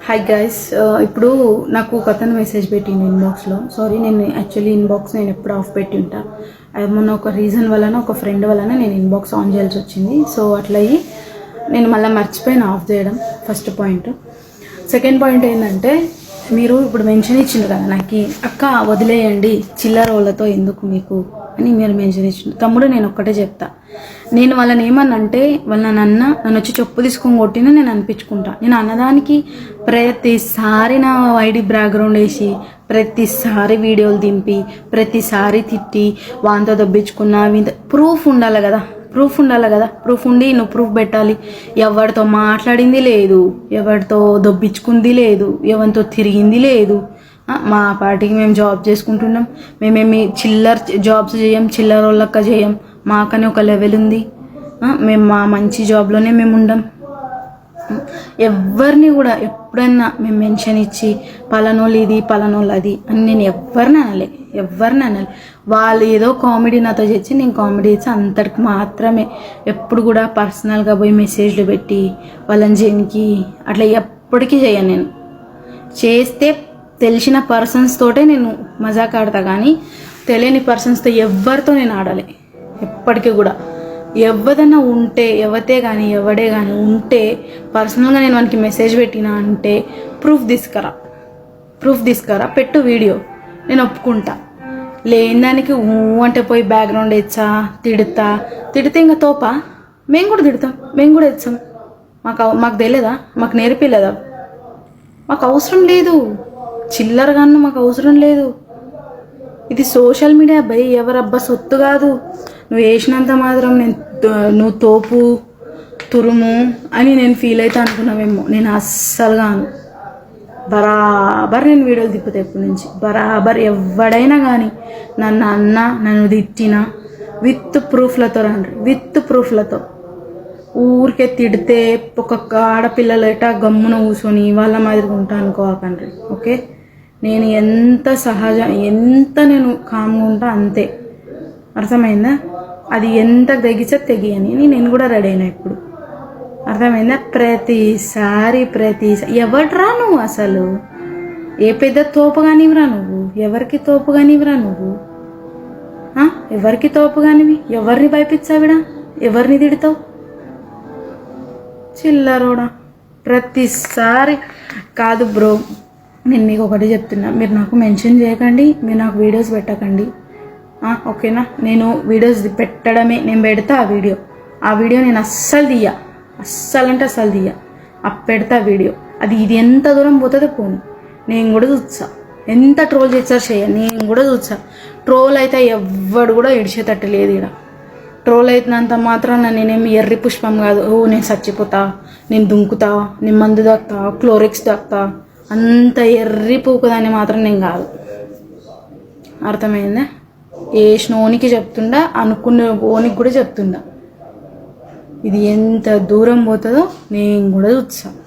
Hi guys uh, ఇప్పుడు నాకు ఒక అతను మెసేజ్ పెట్టింది ఇన్బాక్స్లో సారీ నేను యాక్చువల్లీ ఇన్బాక్స్ నేను ఎప్పుడు ఆఫ్ పెట్టి ఉంటా మొన్న ఒక రీజన్ వలన ఒక ఫ్రెండ్ వలన నేను ఇన్బాక్స్ ఆన్ చేయాల్సి వచ్చింది. సో అట్లయి నేను మళ్ళీ మర్చిపోయిన ఆఫ్ చేయడం ఫస్ట్ పాయింట్ సెకండ్ పాయింట్ ఏంటంటే మీరు ఇప్పుడు మెన్షన్ ఇచ్చింది కదా నాకు అక్క వదిలేయండి చిల్లర వాళ్ళతో ఎందుకు మీకు అని మీరు మెన్షన్ ఇచ్చిండు తమ్ముడు నేను ఒక్కటే చెప్తా. నేను వాళ్ళని ఏమన్నంటే వాళ్ళ నన్న నన్ను వచ్చి చెప్పు తీసుకొని కొట్టినా నేను అనిపించుకుంటా. నేను అన్నదానికి ప్రతిసారి నా వైడి బ్యాక్గ్రౌండ్ వేసి ప్రతిసారి వీడియోలు దింపి ప్రతిసారి తిట్టి వాంతో దొబ్బించుకున్నా వీంతో ప్రూఫ్ ఉండాలి కదా. ప్రూఫ్ ఉండాలి కదా. ప్రూఫ్ ఉండి నువ్వు ప్రూఫ్ పెట్టాలి. ఎవరితో మాట్లాడింది లేదు. ఎవరితో దొబ్బించుకుంది లేదు. ఎవరితో తిరిగింది లేదు. మా పార్టీకి మేము జాబ్ చేసుకుంటున్నాం. మేమేమి చిల్లర జాబ్స్ చేయం చిల్లర వాళ్ళక్క చేయం. మాకనే ఒక లెవెల్ ఉంది. మేము మా మంచి జాబ్లోనే మేము ఉండం. ఎవరిని కూడా ఎప్పుడన్నా మేము మెన్షన్ ఇచ్చి పలానోళ్ళు ఇది పలానోళ్ళు అది అని నేను ఎవరిని అనలే. ఎవరిని అనలే. వాళ్ళు ఏదో కామెడీ నాతో చేసి నేను కామెడీ చేసి అంతటికి మాత్రమే. ఎప్పుడు కూడా పర్సనల్గా పోయి మెసేజ్లు పెట్టి వాళ్ళని జనికి అట్లా ఎప్పటికీ చేయను నేను. చేస్తే తెలిసిన పర్సన్స్ తోటే నేను మజాక్ ఆడతా కానీ తెలియని పర్సన్స్తో ఎవరితో నేను ఆడాలి. ఎప్పటికీ కూడా. ఎవదన్నా ఉంటే ఎవతే కానీ ఎవడే కానీ ఉంటే పర్సనల్గా నేను మనకి మెసేజ్ పెట్టినా అంటే ప్రూఫ్ తీసుకురా ప్రూఫ్ తీసుకురా పెట్టు వీడియో నేను ఒప్పుకుంటా. లేని దానికి ఊ అంటే పోయి బ్యాక్గ్రౌండ్ ఇచ్చా తిడతా. తిడితే ఇంకా తోపా? మేము కూడా తిడతాం. మేము కూడా ఇచ్చాం మాకు అవ- మాకు తెలియదా మాకు నేర్పిలేదా? మాకు అవసరం లేదు. చిల్లరగాను మాకు అవసరం లేదు. ఇది సోషల్ మీడియా భయ్ ఎవరబ్బా సొత్తు కాదు. నువ్వు వేసినంత మాత్రం నేను నువ్వు తోపు తురుము అని నేను ఫీల్ అవుతా అనుకున్నావేమో. నేను అస్సలు కాను. బరాబర్ నేను వీడియోలు తిప్పుతా ఎప్పటి నుంచి. బరాబర్ ఎవడైనా కానీ నన్ను అన్న నన్ను తిట్టిన విత్ ప్రూఫ్లతో రండి. విత్ ప్రూఫ్లతో. ఊరికే తిడితే ఒక్కొక్క ఆడపిల్లలు ఎట గమ్మున కూర్చొని వాళ్ళ మాదిరి ఉంటా అనుకోకండి. ఓకే? నేను ఎంత సహజ ఎంత నేను కామ్గా ఉంటా అంతే. అర్థమైందా? అది ఎంత తెగిస్తే తెగియని. నేను కూడా రెడీ అయినా ఇప్పుడు. అర్థమైందా? ప్రతిసారి ప్రతిసారి ఎవడ్రా నువ్వు అసలు? ఏ పెద్ద కానివ్వరా నువ్వు? ఎవరికి తోపు తోపుగానివిరా నువ్వు? ఎవరికి తోపు కానివి ఎవరిని భయపించావిడా? ఎవరిని తిడతావు? చిల్లరోడా. ప్రతిసారి కాదు బ్రో నేను మీకు ఒకటి చెప్తున్నా. మీరు నాకు మెన్షన్ చేయకండి మీరు నాకు వీడియోస్ పెట్టకండి. ఓకేనా? నేను వీడియోస్ పెట్టడమే నేను పెడతా ఆ వీడియో ఆ వీడియో నేను అస్సలు తీయ. అస్సలు అంటే అస్సలు తీయ. ఆ పెడతా వీడియో అది ఇది ఎంత దూరం పోతుందో పోను. నేను కూడా చూస్తా. ఎంత ట్రోల్ చేస్తారు చేయ నేను కూడా చూసా ట్రోల్ అయితే ఎవ్వడు కూడా ఇడిచేటట్టు లేదు ఇక్కడ ట్రోల్ అవుతున్నంత మాత్రాన నేనేమి ఎర్రి పుష్పం కాదు. ఓ నేను చచ్చిపోతా నేను దుంకుతా నేను మందు దాక్తా క్లోరిక్స్ దాక్తా అంత ఎర్రి పూకుదాన్ని మాత్రం నేను కాదు. అర్థమైందా? ఏ స్నోనికి చెప్తుండా అనుకున్న ఓనికి కూడా చెప్తుండా. ఇది ఎంత దూరం పోతుందో నేను కూడా చూస్తాను